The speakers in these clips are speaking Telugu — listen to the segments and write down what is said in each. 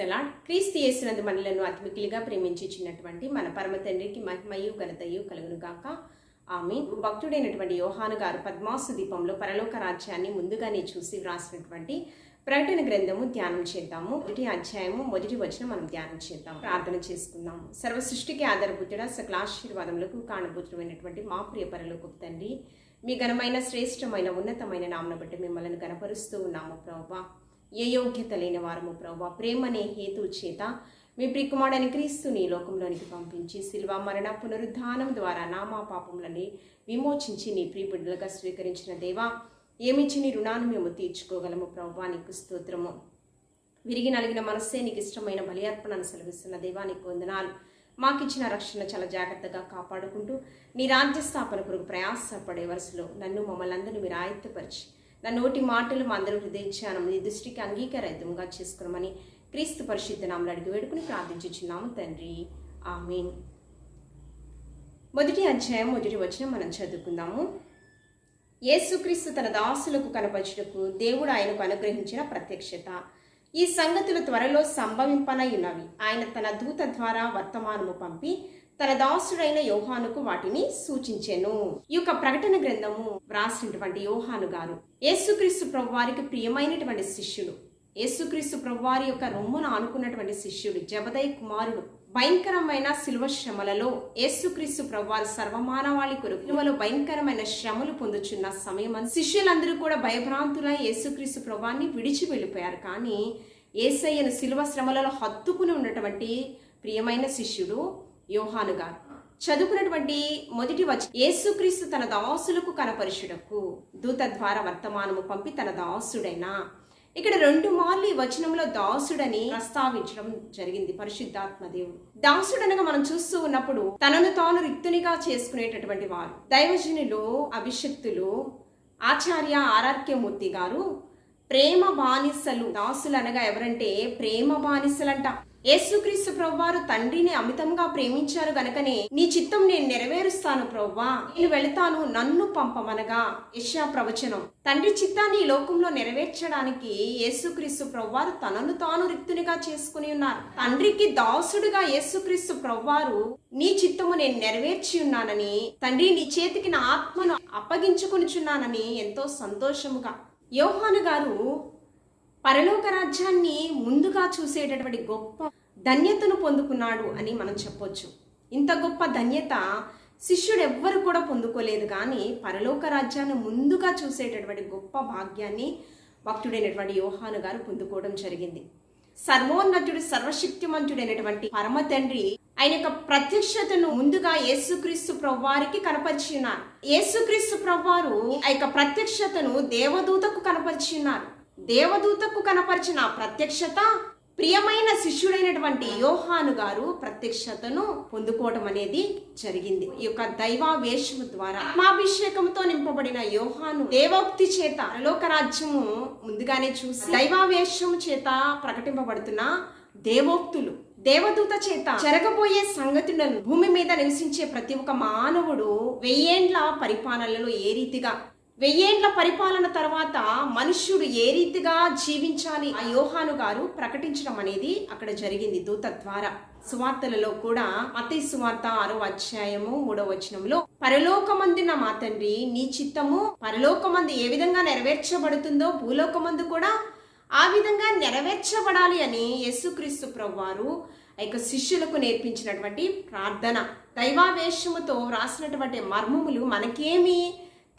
క్రైస్తలా క్రీస్తు చేసినందు మనలను అతిమికిలిగా ప్రేమించినటువంటి మన పరమ తండ్రికి మహిమయు ఘనతయు కలుగును గాక ఆమె భక్తుడైనటువంటి యోహాను గారు పద్మాసు దీపంలో పరలోక రాజ్యాన్ని ముందుగానే చూసి వ్రాసినటువంటి ప్రకటన గ్రంథము ధ్యానం చేద్దాము. మొదటి అధ్యాయము మొదటి వచ్చిన మనం ధ్యానం చేద్దాం. ప్రార్థన చేసుకుందాము. సర్వ సృష్టికి ఆధారపుతుడ సకల ఆశీర్వాదములకు కాణభూతుడమైనటువంటి మా ప్రియ పరలోకపు తండ్రి మీ ఘనమైన శ్రేష్టమైన ఉన్నతమైన నామను బట్టి మిమ్మల్ని గనపరుస్తూ ఉన్నాము ప్రభా. ఏ యోగ్యత లేని వారము ప్రభా ప్రేమనే హేతు చేత మీ ప్రికుమాడని క్రీస్తు నీ లోకంలోనికి పంపించి శిల్వ మరణ పునరుద్ధానం ద్వారా నామా పాపములని విమోచించి నీ ప్రియబిడ్డలుగా స్వీకరించిన దేవా ఏమిచ్చి నీ రుణాన్ని మేము తీర్చుకోగలము ప్రభా నీకు స్తోత్రము. విరిగి నలిగిన మనస్సే నీకు ఇష్టమైన బలియర్పణను సెలవిస్తున్న దేవా దేవానికి వందనాలు. మాకిచ్చిన రక్షణ చాలా జాగ్రత్తగా కాపాడుకుంటూ నీ రాజ్య స్థాపన కొరకు ప్రయాసపడే వరుసలో నన్ను మమ్మల్ని అందరినీ మీరు ఆయత్తపరిచి నా నోటి మాటలు మా అందరూ హృదయించాను నీ దృష్టికి అంగీకారయుద్ధంగా చేసుకున్నామని క్రీస్తు పరిశుద్ధ నామలు అడిగి వేడుకుని ప్రార్థించుచున్నాము తండ్రి. ఆమెన్. మొదటి అధ్యాయం మొదటి వచ్చిన మనం చదువుకుందాము. యేసుక్రీస్తు తన దాసులకు కనపరచుటకు దేవుడు ఆయనకు అనుగ్రహించిన ప్రత్యక్షత. ఈ సంగతులు త్వరలో సంభవింపనయున్నవి. ఆయన తన దూత ద్వారా వర్తమానము పంపి తన దాసుడైన యోహానుకు వాటిని సూచించెను. ఈ యొక్క ప్రకటన గ్రంథము వ్రాసినటువంటి యోహాను గారు. యేసుక్రీస్తు ప్రభువారికి ప్రియమైనటువంటి శిష్యుడు యేసుక్రీస్తు ప్రభువారి యొక్క రొమ్మును ఆనుకున్నటువంటి శిష్యుడు జబదయ్ కుమారుడు. భయంకరమైన శిల్వ శ్రమలలో యేసుక్రీస్తు ప్రభువారు సర్వమానవాళి కొరకు శిలువలో భయంకరమైన శ్రమలు పొందుచున్న సమయం శిష్యులందరూ కూడా భయభ్రాంతులై యేసుక్రీస్తు ప్రభువాన్ని విడిచి వెళ్ళిపోయారు. కానీ ఏసయ్యను శిలువ శ్రమలలో హత్తుకుని ఉన్నటువంటి ప్రియమైన శిష్యుడు యోహాను గారు. చదువుకున్నటువంటి మొదటి వచ్చి యేసుక్రీస్తు తన దాసులకు కనపరుషుడకు దూత ద్వారా వర్తమానము పంపి తన దాసుడైనా. ఇక్కడ రెండు మార్లు ఈ వచనంలో దాసుడని ప్రస్తావించడం జరిగింది పరిశుద్ధాత్మ దేవుడు. దాసుడనగా మనం చూస్తూ ఉన్నప్పుడు తనను తాను రిక్తునిగా చేసుకునేటటువంటి వారు. దైవజనులు అభిషక్తులు ఆచార్య ఆర్ఆర్కేమూర్తి గారు ప్రేమ బానిసలు. దాసులు అనగా ఎవరంటే ప్రేమ బానిసలంట. యేసుక్రీస్తు ప్రవ్వారు తండ్రిని అమితంగా ప్రేమించారు గనకనే నీ చిత్తం నేను నెరవేరుస్తాను ప్రవ్వా. నేను వెళతాను నన్ను పంపమనగా. యశా ప్రవచనం. తండ్రి చిత్తాన్ని ఈ లోకంలో నెరవేర్చడానికి యేసుక్రీస్తు ప్రవ్వారు తనను తాను రిక్తునిగా చేసుకుని ఉన్నారు. తండ్రికి దాసుడుగా యేసుక్రీస్తు ప్రవ్వారు నీ చిత్తము నేను నెరవేర్చి ఉన్నానని తండ్రి నీ చేతికి నా ఆత్మను అప్పగించుకునిచున్నానని ఎంతో సంతోషముగా. యోహాను గారు పరలోక రాజ్యాన్ని ముందుగా చూసేటటువంటి గొప్ప ధన్యతను పొందుకున్నాడు అని మనం చెప్పొచ్చు. ఇంత గొప్ప ధన్యత శిష్యుడు ఎవ్వరు కూడా పొందుకోలేదు కానీ పరలోక రాజ్యాన్ని ముందుగా చూసేటటువంటి గొప్ప భాగ్యాన్ని భక్తుడైనటువంటి యోహాను గారు పొందుకోవడం జరిగింది. సర్వోన్నతుడు సర్వశక్తిమంతుడైనటువంటి పరమ తండ్రి ఆయన యొక్క ప్రత్యక్షతను ముందుగా యేసుక్రీస్తు ప్రవ్వారికి కనపరిచి ఉన్నారు. యేసుక్రీస్తు ప్రవ్వారు ఆ యొక్క ప్రత్యక్షతను దేవదూతకు కనపరిచి ఉన్నారు. దేవదూతకు కనపరిచిన ప్రత్యక్షత ప్రియమైన శిష్యుడైనటువంటి యోహాను గారు ప్రత్యక్షతను పొందుకోవడం అనేది జరిగింది. ఈ యొక్క దైవావేశము ద్వారా ఆత్మాభిషేకంతో నింపబడిన యోహాను దేవోక్తి చేత లోకరాజ్యము ముందుగానే చూసి దైవావేశము చేత ప్రకటింపబడుతున్న దేవోక్తులు దేవదూత చేత జరగబోయే సంగతులను భూమి మీద నివసించే ప్రతి ఒక్క మానవుడు వెయ్యేండ్ల పరిపాలనలో ఏ రీతిగా వెయ్యేండ్ల పరిపాలన తర్వాత మనుష్యుడు ఏ రీతిగా జీవించాలి? ఆ యోహాను గారు ప్రకటించడం అనేది అక్కడ జరిగింది దూత ద్వారా. సువార్తలలో కూడా అతి సువార్త ఆరో అధ్యాయము మూడో వచనంలో పరలోకమందున మా తండ్రి నీ చిత్తము పరలోకమందు ఏ విధంగా నెరవేర్చబడుతుందో భూలోకమందు కూడా ఆ విధంగా నెరవేర్చబడాలి అని యేసుక్రీస్తు ప్రభువారు ఆ యొక్క శిష్యులకు నేర్పించినటువంటి ప్రార్థన. దైవావేశముతో రాసినటువంటి మర్మములు మనకేమి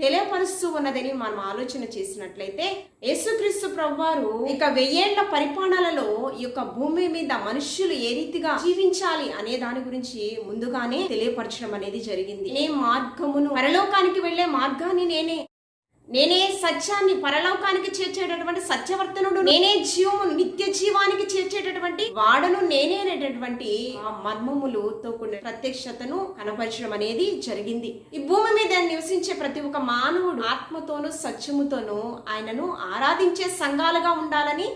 తెలియపరుస్తూ ఉన్నదని మనం ఆలోచన చేసినట్లయితే యేసుక్రీస్తు ప్రభువారు ఇక వెయ్యేళ్ళ పరిపాలనలో ఈ యొక్క భూమి మీద మనుష్యులు ఏ రీతిగా జీవించాలి అనే దాని గురించి ముందుగానే తెలియపరచడం అనేది జరిగింది. ఏ మార్గమును పరలోకానికి వెళ్ళే మార్గాన్ని నేనే నేనే సత్యాన్ని పరలోకానికి చేర్చేటటువంటి సత్యవర్తనుడు నేనే జీవము నిత్య జీవానికి చేర్చేటటువంటి వాడను నేనే అనేటటువంటి ఆ మర్మములతో కూడిన ప్రత్యక్షతను కనపరచడం అనేది జరిగింది. ఈ భూమి మీద నివసించే ప్రతి ఒక్క మానవుడు ఆత్మతోనూ సత్యముతోనూ ఆయనను ఆరాధించే సంఘాలుగా ఉండాలని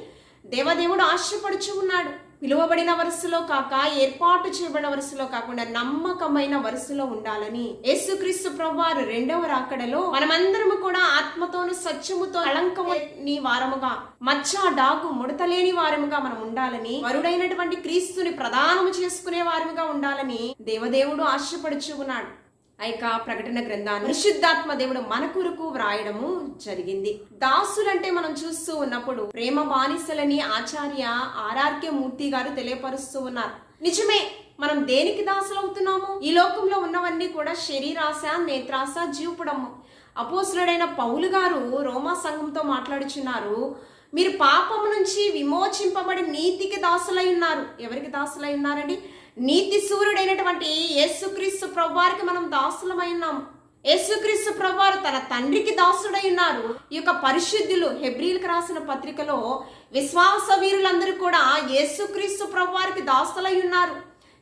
దేవదేవుడు ఆశపడుచు ఉన్నాడు. పిలువబడిన వరుసలో కాక ఏర్పాటు చేయబడిన వరుసలో కాకుండా నమ్మకమైన వరుసలో ఉండాలని యేసుక్రీస్తు ప్రభువారు రెండవ రాకడలో మనమందరము కూడా ఆత్మతోను సత్యముతో కళంకని వారముగా మచ్చ డాగు ముడతలేని వారముగా మనం ఉండాలని వరుడైనటువంటి క్రీస్తుని ప్రదానము చేసుకునే వారముగా ఉండాలని దేవదేవుడు ఆశపడుచు ఉన్నాడు. ఆ యొక్క ప్రకటన గ్రంథాన్ని పరిశుద్ధాత్మ దేవుడు మన కొరకు వ్రాయడము జరిగింది. దాసులంటే మనం చూస్తూ ఉన్నప్పుడు ప్రేమ బానిసలని ఆచార్య ఆర్ఆర్కే మూర్తి గారు తెలియపరుస్తూ ఉన్నారు. నిజమే మనం దేనికి దాసులు అవుతున్నాము ఈ లోకంలో ఉన్నవన్నీ కూడా శరీరాశ నేత్రాశ జీవపడము. అపోసులుడైన పౌలు గారు రోమా సంఘంతో మాట్లాడుచున్నారు మీరు పాపం నుంచి విమోచింపబడి నీతికి దాసులై ఉన్నారు. ఎవరికి దాసులై ఉన్నారండి? నీతి సూర్యుడైనటువంటి యేసుక్రీస్తు ప్రభువారికి మనం దాసులమై ఉన్నాం. యేసుక్రీస్తు ప్రభువారు తన తండ్రికి దాసుడై ఉన్నారు. ఈ యొక్క పరిశుద్ధులు హెబ్రిల్కి రాసిన పత్రికలో విశ్వాస వీరులందరూ కూడా యేసుక్రీస్తు ప్రభువారికి దాసులై ఉన్నారు.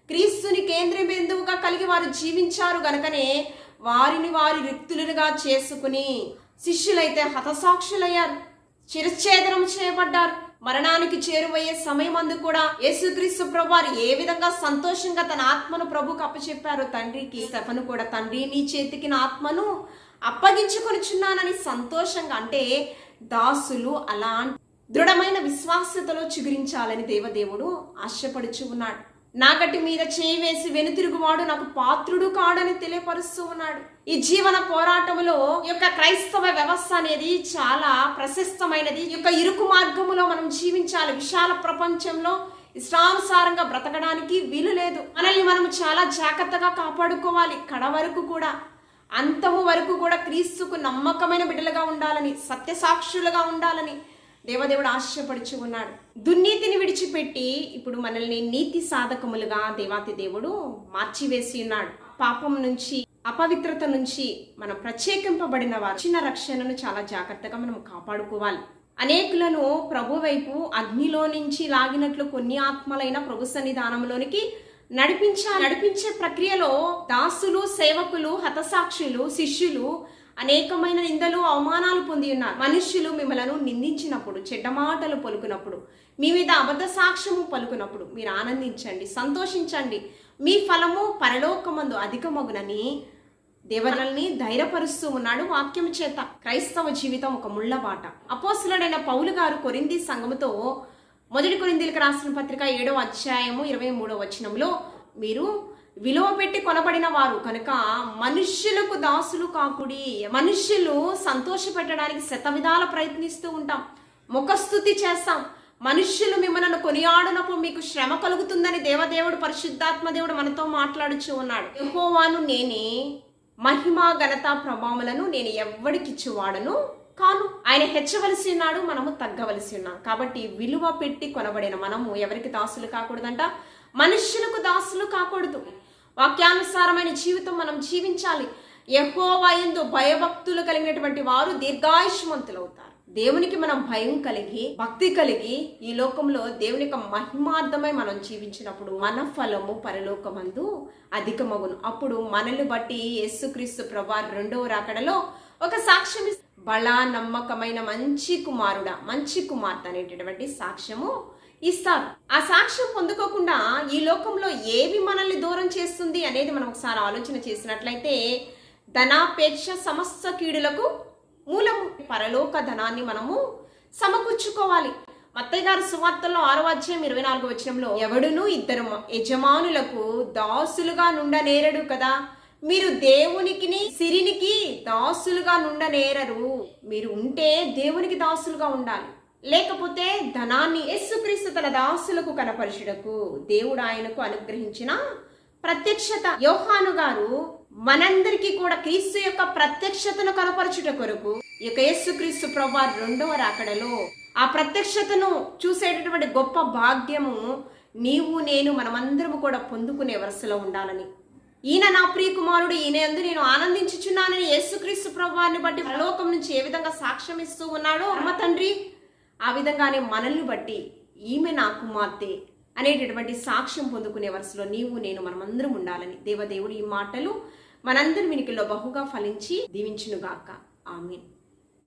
క్రీస్తుని కేంద్ర బిందువుగా కలిగి వారు జీవించారు గనకనే వారిని వారి రిక్తులుగా చేసుకుని శిష్యులైతే హతసాక్షులయ్యారు. చిరఛేదనం చేయబడ్డారు. మరణానికి చేరువయ్యే సమయం అందు కూడా యేసుక్రీస్తు ప్రభువారు ఏ విధంగా సంతోషంగా తన ఆత్మను ప్రభుకు అప్పచెప్పారు తండ్రికి స్టెఫను కూడా తండ్రి నీ చేతికి నా ఆత్మను అప్పగించుకొనిచున్నానని సంతోషంగా అంటే దాసులు అలా దృఢమైన విశ్వాసతలో చిగురించాలని దేవదేవుడు ఆశపడుచు ఉన్నాడు. నాకటి మీద చేయి వేసి వెనుతిరుగువాడు నాకు పాత్రుడు కాడని తెలియపరుస్తూ ఉన్నాడు. ఈ జీవన పోరాటంలో ఈ యొక్క క్రైస్తవ వ్యవస్థ అనేది చాలా ప్రశస్తమైనది. ఈ యొక్క ఇరుకు మార్గములో మనం జీవించాలి. విశాల ప్రపంచంలో ఇష్టానుసారంగా బ్రతకడానికి వీలు లేదు. మనల్ని మనం చాలా జాగ్రత్తగా కాపాడుకోవాలి. కడ వరకు కూడా అంతము వరకు కూడా క్రీస్తుకు నమ్మకమైన బిడ్డలుగా ఉండాలని సత్యసాక్షులుగా ఉండాలని దేవదేవుడు ఆశపడుచు ఉన్నాడు. దుర్నీతిని విడిచిపెట్టి ఇప్పుడు మనల్ని నీతి సాధకములుగా దేవాతి దేవుడు మార్చివేసి ఉన్నాడు. పాపం నుంచి అపవిత్రత నుంచి మనం ప్రత్యేకింపబడిన వారు. చిన్న రక్షణను చాలా జాగ్రత్తగా మనం కాపాడుకోవాలి. అనేకులను ప్రభు వైపు అగ్నిలో నుంచి లాగినట్లు కొన్ని ఆత్మలైన ప్రభు సన్నిధానంలోనికి నడిపించ నడిపించే ప్రక్రియలో దాసులు సేవకులు హతసాక్షులు శిష్యులు అనేకమైన నిందలు అవమానాలు పొంది ఉన్నారు. మనుష్యులు మిమ్మలను నిందించినప్పుడు చెడ్డ మాటలు పలుకున్నప్పుడు మీ మీద అబద్ధ సాక్ష్యము పలుకున్నప్పుడు మీరు ఆనందించండి సంతోషించండి. మీ ఫలము పరలోకమందు అధికమగునని దేవరల్ని ధైర్యపరుస్తూ ఉన్నాడు వాక్యం చేత. క్రైస్తవ జీవితం ఒక ముళ్ళబాట. అపోస్తులుడైన పౌలు గారు కొరింది సంఘముతో మొదటి కొరిందీలకు రాసిన పత్రిక ఏడవ అధ్యాయము ఇరవై మూడవ వచనంలో మీరు విలువ పెట్టి కొనబడిన వారు. కనుక మనుష్యులకు దాసులు కాకుడి. మనుష్యులు సంతోష పెట్టడానికి శతవిధాల ప్రయత్నిస్తూ ఉంటాం. ముఖస్థుతి చేస్తాం. మనుష్యులు మిమ్మల్ని కొనియాడనప్పుడు మీకు శ్రమ కలుగుతుందని దేవదేవుడు పరిశుద్ధాత్మ దేవుడు మనతో మాట్లాడుచు ఉన్నాడు. యహోవాను నేనే మహిమా ఘనత ప్రభావములను నేను ఎవ్వడికిచ్చువాడను కాను. ఆయన హెచ్చవలసి ఉన్నాడు మనము తగ్గవలసి ఉన్నాం. కాబట్టి విలువ పెట్టి కొనబడిన మనము ఎవరికి దాసులు కాకూడదంట? మనుష్యులకు దాసులు కాకూడదు. వాక్యానుసారమైన జీవితం మనం జీవించాలి. యహోవా ఎందు భయభక్తులు కలిగినటువంటి వారు దీర్ఘాయుష్మంతులు అవుతారు దేవునికి మనం భయం కలిగి భక్తి కలిగి ఈ లోకంలో దేవుని యొక్క మహిమార్థమై మనం జీవించినప్పుడు మన ఫలము పరలోకమందు అధికమగును. అప్పుడు మనల్ని బట్టి యేసుక్రీస్తు ప్రభా రెండవ రాకడలో ఒక సాక్ష్యం బళ నమ్మకమైన మంచి కుమారుడ మంచి కుమార్తె అనేటటువంటి సాక్ష్యము ఇస్తారు ఆ సాక్ష్యం పొందుకోకుండా ఈ లోకంలో ఏవి మనల్ని దూరం చేస్తుంది అనేది మనం ఒకసారి ఆలోచన చేసినట్లయితే ధనాపేక్ష సమస్త కీడులకు మూలము పరలోక ధనాన్ని మనము సమకూర్చుకోవాలి. మత్తయ్య గారు సువార్తల్లో ఆరో అధ్యాయం ఇరవై నాలుగు వచ్చినంలో ఎవడును ఇద్దరు యజమానులకు దాసులుగా నుండనేరడు కదా. మీరు దేవునికిని సిరినికి దాసులుగా నుండనేరరు. మీరు ఉంటే దేవునికి దాసులుగా ఉండాలి. లేకపోతే ధనాన్ని యేసుక్రీస్తు తన దాసులకు కనపరచుటకు దేవుడు ఆయనకు అనుగ్రహించిన ప్రత్యక్షత. యోహాను గారు మనందరికీ కూడా క్రీస్తు యొక్క ప్రత్యక్షతను కనపరచుట కొరకు ఈ యొక్క యేసుక్రీస్తు ప్రభు రెండవ రాకడలో ఆ ప్రత్యక్షతను చూసేటటువంటి గొప్ప భాగ్యము నీవు నేను మనమందరము కూడా పొందుకునే వరుసలో ఉండాలని ఈయన నా ప్రియకుమారుడు ఈయన ఎందు నేను ఆనందించుచున్నానని యేసుక్రీస్తు ప్రభువాన్ని బట్టి లోకం నుంచి ఏ విధంగా సాక్ష్యం ఇస్తూ ఉన్నాడో అమ్మ తండ్రి ఆ విధంగానే మనల్ని బట్టి ఈమె నా కుమార్తె అనేటటువంటి సాక్ష్యం పొందుకునే వరుసలో నీవు నేను మనమందరం ఉండాలని దేవదేవుడు ఈ మాటలు మనందరి వినికిలో బహుగా ఫలించి దీవించునుగాక. ఆమెన్.